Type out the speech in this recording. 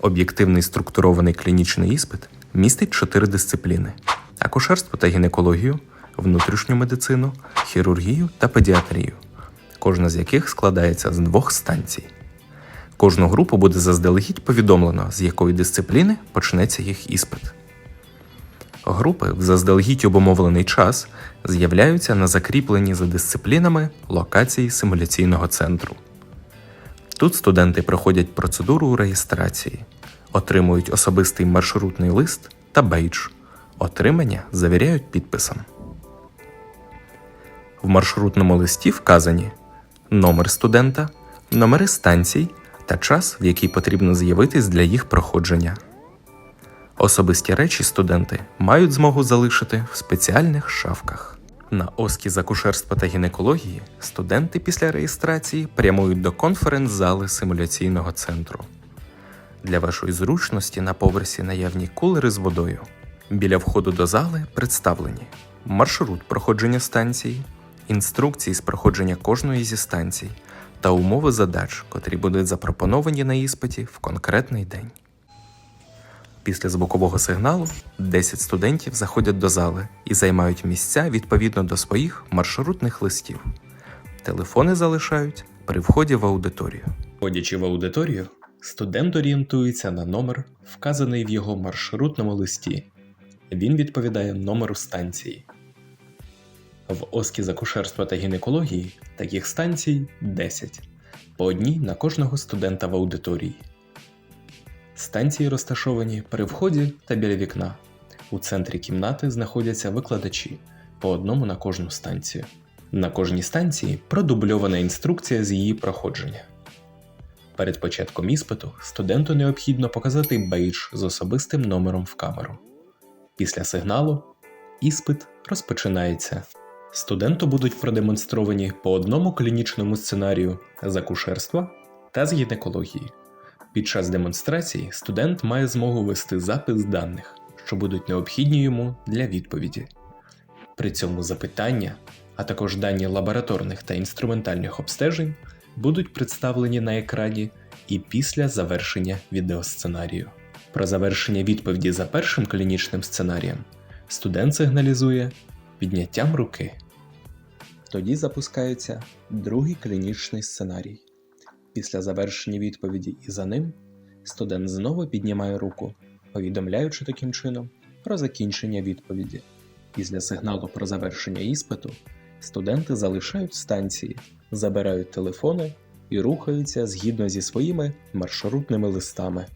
Об'єктивний структурований клінічний іспит містить чотири дисципліни: акушерство та гінекологію, внутрішню медицину, хірургію та педіатрію, кожна з яких складається з двох станцій. Кожну групу буде заздалегідь повідомлено, з якої дисципліни почнеться їх іспит. Групи в заздалегідь обумовлений час з'являються на закріпленні за дисциплінами локації симуляційного центру. Тут студенти проходять процедуру реєстрації, отримують особистий маршрутний лист та бейдж. Отримання завіряють підписом. В маршрутному листі вказані номер студента, номери станцій та час, в який потрібно з'явитись для їх проходження. Особисті речі студенти мають змогу залишити в спеціальних шафках. На оскі з акушерства та гінекології студенти після реєстрації прямують до конференц-зали симуляційного центру. Для вашої зручності на поверсі наявні кулери з водою. Біля входу до зали представлені маршрут проходження станції, інструкції з проходження кожної зі станцій та умови задач, котрі будуть запропоновані на іспиті в конкретний день. Після звукового сигналу 10 студентів заходять до зали і займають місця відповідно до своїх маршрутних листів. Телефони залишають при вході в аудиторію. Входячи в аудиторію, студент орієнтується на номер, вказаний в його маршрутному листі. Він відповідає номеру станції. В оскі з та гінекології таких станцій 10, по одній на кожного студента в аудиторії. Станції розташовані при вході та біля вікна. У центрі кімнати знаходяться викладачі по одному на кожну станцію. На кожній станції продубльована інструкція з її проходження. Перед початком іспиту студенту необхідно показати бейдж з особистим номером в камеру. Після сигналу іспит розпочинається. Студенту будуть продемонстровані по одному клінічному сценарію з акушерства та з гінекології. Під час демонстрації студент має змогу вести запис даних, що будуть необхідні йому для відповіді. При цьому запитання, а також дані лабораторних та інструментальних обстежень будуть представлені на екрані і після завершення відеосценарію. Про завершення відповіді за першим клінічним сценарієм студент сигналізує підняттям руки. Тоді запускається другий клінічний сценарій. Після завершення відповіді і за ним студент знову піднімає руку, повідомляючи таким чином про закінчення відповіді. Після сигналу про завершення іспиту студенти залишають станції, забирають телефони і рухаються згідно зі своїми маршрутними листами.